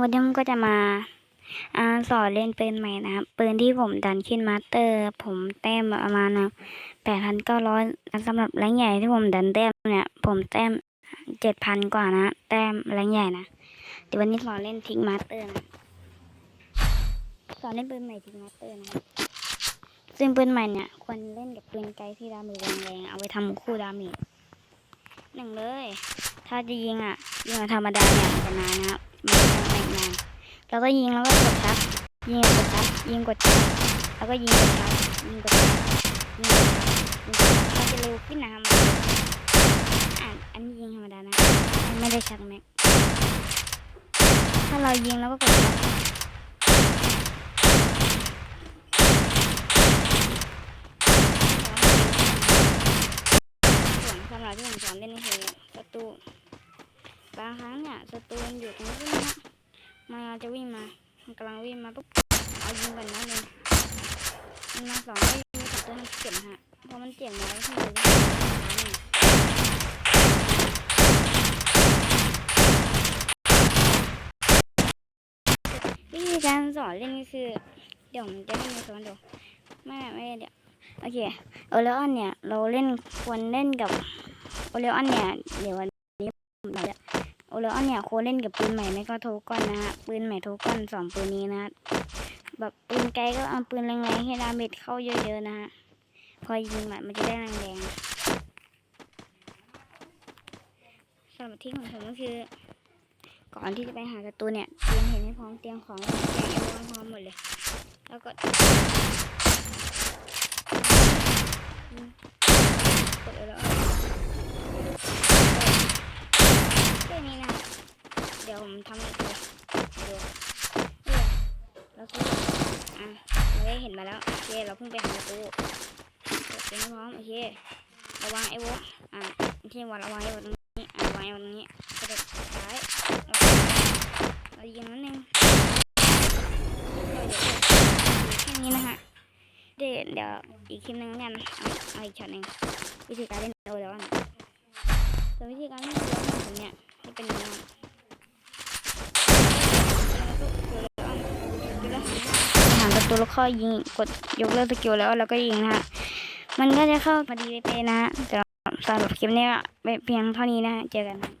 วันนี้ผมก็จะมาอาสอนเล่นปืนใหม่นะครับปืนที่ผมดันขึ้นมาสเตอร์ ผมแต้มประมาณแปดพันเก้าร้อยสำหรับแรงใหญ่ที่ผมดันแต้มเนี่ย ผมแต้มเจ็ดพันกว่านะ แต้มแรงใหญ่นะเดี๋ยววันนี้สอนเล่นทิกมาสเตอร์นะสอนเล่นปืนใหม่ทิกมาสเตอร์นะครับซึ่งปืนใหม่เนี่ยควรเล่นกับปืนไกลที่ดาเมจแรงๆเอาไว้ทำคู่ดาเมจหนึ่งเลย ถ้าจะยิงอะยิงธรรมดาเนี่ยจะนานนะครับมันจะแรงนาน แล้วก็ยิงแล้วก็กดชักยิงกดชักยิงกดชักแล้วก็ยิงกดชักยิงกดชักยิงกดชักยิงกดชักมันจะเร็วขึ้นนะครับอ่านอันนี้ยิงธรรมดานะไม่ได้ชักแม็กถ้าเรายิงแล้วก็กดชักส่วนสำหรับที่ผมสอนเล่นนี่คือศัตรูบางครั้งเนี่ยศัตรูอยู่ตรงนี้นะฮะ มันจะวิ่งมา มันกำลังวิ่งมาปุ๊บ เอายิงก่อนนะหนึ่งมันมาสองก็ยิงศัตรูมันเจ็บฮะพอมันเจ็บน้อยขึ้นเลยวิธีการสอนเล่นก็คือ เดี๋ยวผมจะเล่นในสอนดี๋ยวไม่ไม่เดี๋ยวโอเคโอเลออนเนี่ย เราเล่นควรเล่นกับโอเลออนเนี่ย เดี๋ยววันนี้ผมจะ โอเลออนเนี่ยโคเล่นกับปืนใหม่ไม่ก็โทก้อนนะฮะปืนใหม่โทก้อนสองปืนนี้นะฮะแบบปืนไกลก็เอาปืนแรงๆให้ดาเมจเข้าเยอะๆนะฮะพอยิงมันมันจะได้แรงๆสำหรับที่ของผมก็คือ ก่อนที่จะไปหาศัตรูเนี่ยเตรียมเห็นให้พร้อมเตรียมของเตรียมพร้อมหมดเลย แล้วก็กดโอเลออนแค่นี้นะ เดี๋ยว ผมทำอีกเลยดูเออแล้วก็อะเราได้เห็นมาแล้วโอเคเราเพิ่งไปหาประตูกดเสียงให้พร้อมโอเคระวังไอ้วะอะโอเควางระวังไอ้วะตรงนี้อะระวังไอ้วะตรงนี้กระโดดซ้ายเรายิงนิดนึงแค่นี้นะฮะเดี๋ยวอีกคลิปหนึงกันเอาเอาอีกช็อตหนึ่งวิธีการเล่นโอแล้วนะส่วนวิธีการเล่นโอแล้วของผมเนี่ยจะเป็นอย่างนี้นะ หางประตูแล้วก็ยิงกดยกเลิกสกิลแล้วเราก็ยิงนะฮะมันก็จะเข้าพอดีไปนะฮะแต่สำหรับคลิปนี้ก็เพียงเท่านี้นะฮะเจอกัน